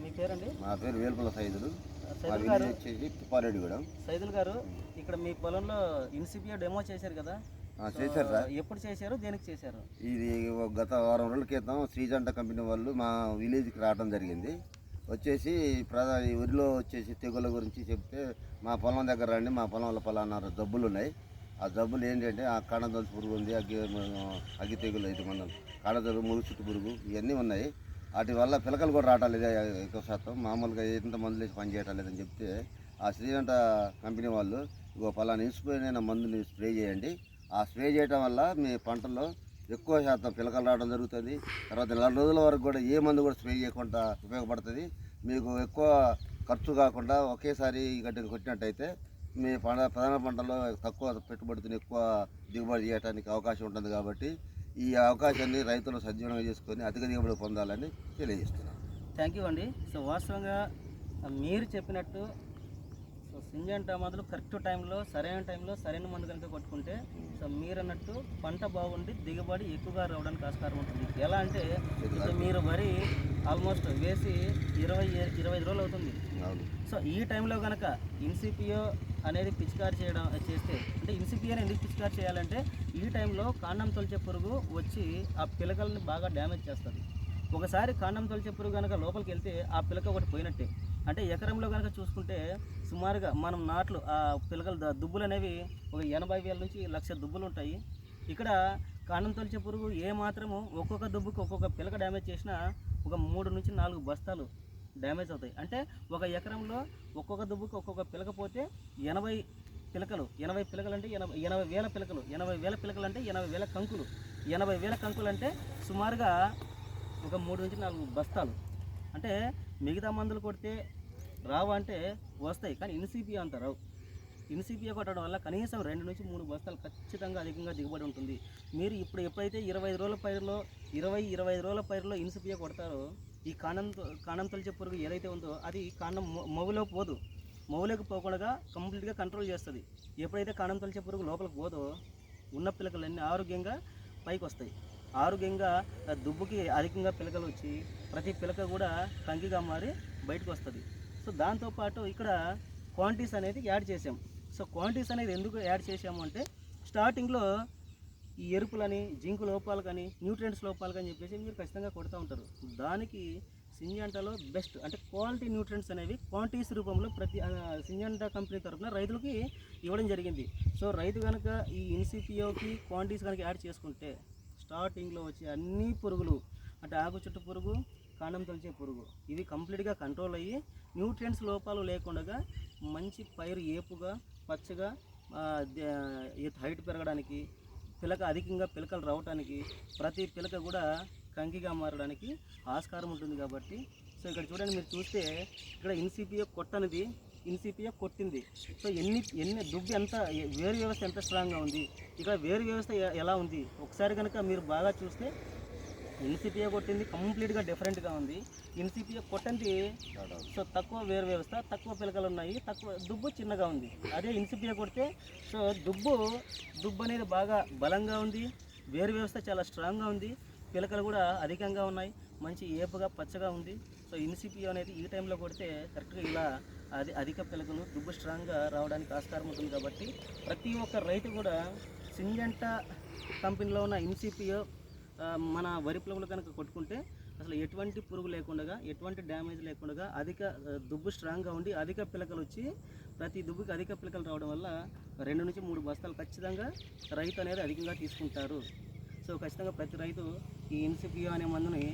మీ పేరండి? మా పేరు వేలుపుల సైదులు. సైదుల్ గారు? వచ్చేసి తిప్పారెడ్డిగూడెం. సైదుల్ గారు ఇక్కడ మీ పొలంలో ఇన్సిపియో డెమో చేశారు కదా? చేశారు సార్. ఎప్పుడు చేశారు? దేనికి చేశారు? ఇది గత వారం రోజుల క్రితం శ్రీజంట కంపెనీ వాళ్ళు మా విలేజ్కి రావడం జరిగింది. వచ్చేసి ప్రధా ఊరిలో వచ్చేసి తెగుల గురించి చెప్తే మా పొలం దగ్గర రండి మా పొలంలో పలానా జబ్బులు ఉన్నాయి ఆ జబ్బులు ఏంటంటే ఆ కాడదొలుసు పురుగు ఉంది అగ్గి అగ్గి తెగులు అయితే మన కాడదొలు మురుగు చుట్టు పురుగు ఇవన్నీ ఉన్నాయి. వాటి వల్ల పిలకలు కూడా రావటం లేదు ఎక్కువ శాతం. మామూలుగా ఎంత మందులు వేసి పని చేయటం లేదని చెప్తే ఆ శ్రీజంట కంపెనీ వాళ్ళు ఇగో పలానా ఇన్స్పోయిన మందుని స్ప్రే చేయండి. ఆ స్ప్రే చేయటం వల్ల మీ పంటల్లో ఎక్కువ శాతం పిలకలు రావడం జరుగుతుంది. తర్వాత నెల రోజుల వరకు కూడా ఏ మందు కూడా స్ప్రే చేయకుండా ఉపయోగపడుతుంది. మీకు ఎక్కువ ఖర్చు కాకుండా ఒకేసారి గడ్డ కొట్టినట్టయితే మీ పంట ప్రధాన పంటలో తక్కువ పెట్టుబడితో ఎక్కువ దిగుబడి చేయడానికి అవకాశం ఉంటుంది కాబట్టి ఈ అవకాశాన్ని రైతులు సద్వినియోగం చేసుకొని అధిక దిగుబడి పొందాలని తెలియజేస్తున్నాను థ్యాంక్ యూ అండి. సో వాస్తవంగా మీరు చెప్పినట్టు సో సింజంటా మందులు కరెక్ట్ టైంలో సరైన టైంలో సరైన మందు కనుక కొట్టుకుంటే సో మీరు అన్నట్టు పంట బాగుండి దిగుబడి ఎక్కువగా రావడానికి ఆస్కారం ఉంటుంది. ఎలా అంటే ఇప్పుడు మీరు వరి ఆల్మోస్ట్ వేసి ఇరవై ఇరవై రోజులు అవుతుంది. సో ఈ టైంలో కనుక ఇన్సిపియో అనేది పిచికారి చేయడం చేస్తే ఈజీగానే ఎందుకు పిచికారి చేయాలంటే ఈ టైంలో కాండం తొలిచే పురుగు వచ్చి ఆ పిలకల్ని బాగా డ్యామేజ్ చేస్తుంది. ఒకసారి కాండం తొలిచే పురుగు కనుక లోపలికి వెళ్తే ఆ పిలక ఒకటి పోయినట్టే. అంటే ఎకరంలో కనుక చూసుకుంటే సుమారుగా మనం నాట్లు ఆ పిలకలు దుబ్బులు అనేవి ఒక ఎనభై వేల నుంచి లక్ష దుబ్బులు ఉంటాయి. ఇక్కడ కాండం తొలిచే పురుగు ఏ మాత్రము ఒక్కొక్క దుబ్బుకు ఒక్కొక్క పిలక డ్యామేజ్ చేసినా ఒక మూడు నుంచి నాలుగు బస్తాలు డ్యామేజ్ అవుతాయి. అంటే ఒక ఎకరంలో ఒక్కొక్క దుబ్బుకు ఒక్కొక్క పిలక పోతే ఎనభై పిలకలు. ఎనభై పిలకలు అంటే ఎనభై ఎనభై వేల పిలకలు. ఎనభై వేల పిలకలు అంటే ఎనభై వేల కంకులు. ఎనభై వేల కంకులు అంటే సుమారుగా ఒక మూడు నుంచి నాలుగు బస్తాలు. అంటే మిగతా మందులు కొడితే రావు అంటే వస్తాయి కానీ ఇన్సిపియా అంత రావు ఇన్సిపియా కొట్టడం వల్ల కనీసం రెండు నుంచి మూడు బస్తాలు ఖచ్చితంగా అధికంగా దిగుబడి ఉంటుంది. మీరు ఇప్పుడు ఎప్పుడైతే ఇరవై ఐదు రోజుల పైరులో ఇరవై ఇరవై ఐదు రోజుల పైరులో ఇన్సిపియా కొడతారో ఈ కాండం కాండం తొలిచే పురుగు ఏదైతే ఉందో అది కాండం మొగులో పోదు. మొవ్వులోకి పోకుండా కంప్లీట్గా కంట్రోల్ చేస్తుంది. ఎప్పుడైతే కణం తొలిచే పురుగు లోపలికి పోదో ఉన్న పిలకలన్నీ ఆరోగ్యంగా పైకి వస్తాయి ఆరోగ్యంగా ఆ దుబ్బుకి అధికంగా పిలకలు వచ్చి ప్రతి పిలక కూడా కంకిగా మారి బయటకు వస్తుంది సో దాంతోపాటు ఇక్కడ క్వాంటిటీస్ అనేది యాడ్ చేసాం సో క్వాంటిటీస్ అనేది ఎందుకు యాడ్ చేసాము అంటే స్టార్టింగ్లో ఈ ఎరుపులని జింకు లోపాలు కానీ న్యూట్రియంట్స్ లోపాలు కానీ చెప్పేసి మీరు ఖచ్చితంగా కొడుతూ ఉంటారు. దానికి సింజంటలో బెస్ట్ అంటే క్వాలిటీ న్యూట్రియంట్స్ అనేవి క్వాంటిటీస్ రూపంలో ప్రతి సింజంట కంపెనీ తరఫున రైతులకి ఇవ్వడం జరిగింది. సో రైతు కనుక ఈ ఇన్సిపిఓకి క్వాంటిటీస్ కనుక యాడ్ చేసుకుంటే స్టార్టింగ్లో వచ్చే అన్ని పురుగులు అంటే ఆకు చుట్టు పురుగు కాండం తొలిచే పురుగు ఇవి కంప్లీట్గా కంట్రోల్ అయ్యి న్యూట్రియంట్స్ లోపాలు లేకుండా మంచి పైరు ఏపుగా పచ్చగా హైట్ పెరగడానికి పిలక అధికంగా పిలకలు రావడానికి ప్రతి పిలక కూడా కంకిగా మారడానికి ఆస్కారం ఉంటుంది కాబట్టి సో ఇక్కడ చూడండి మీరు చూస్తే ఇక్కడ ఇన్సిపిఏ కొట్టనిది ఇన్సిపిఏ కొట్టింది. సో ఎన్ని ఎన్ని దుబ్బు ఎంత వేరు వ్యవస్థ ఎంత స్ట్రాంగ్గా ఉంది ఇక్కడ వేరు వ్యవస్థ ఎలా ఉంది ఒకసారి కనుక మీరు బాగా చూస్తే ఎన్సిపిఏ కొట్టింది కంప్లీట్గా డిఫరెంట్గా ఉంది. ఎన్సిపిఏ కొట్టంది సో తక్కువ వేరు వ్యవస్థ తక్కువ పిలకలు ఉన్నాయి తక్కువ దుబ్బు చిన్నగా ఉంది. అదే ఎన్సిపిఏ కొడితే సో దుబ్బు దుబ్బు అనేది బాగా బలంగా ఉంది వేరు వ్యవస్థ చాలా స్ట్రాంగ్గా ఉంది. పిలకలు కూడా అధికంగా ఉన్నాయి. మంచి ఏపుగా పచ్చగా ఉంది. సో ఇన్సిపియో అనేది ఈ టైంలో కొడితే కరెక్ట్గా ఇలా అది అధిక పిలకలు దుబ్బు స్ట్రాంగ్గా రావడానికి ఆస్కారం ఉంటుంది కాబట్టి ప్రతి ఒక్క రైతు కూడా సింజంటా కంపెనీలో ఉన్న ఇన్సిపియో మన వరి పిలకలు కనుక కొట్టుకుంటే అసలు ఎటువంటి పురుగు లేకుండా ఎటువంటి డ్యామేజ్ లేకుండా అధిక దుబ్బు స్ట్రాంగ్గా ఉండి అధిక పిలకలు వచ్చి ప్రతి దుబ్బుకి అధిక పిలకలు రావడం వల్ల రెండు నుంచి మూడు బస్తాలు ఖచ్చితంగా రైతు అనేది అధికంగా తీసుకుంటారు. సో ఖచ్చితంగా ప్రతి రైతు ఈ ఇన్సిపియో అనే మందుని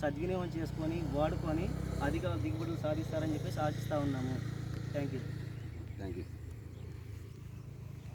సద్వినియోగం చేసుకొని వాడుకొని అధిక దిగుబడులు సాధిస్తారని చెప్పేసి ఆశిస్తూ ఉన్నాము. Thank you thank you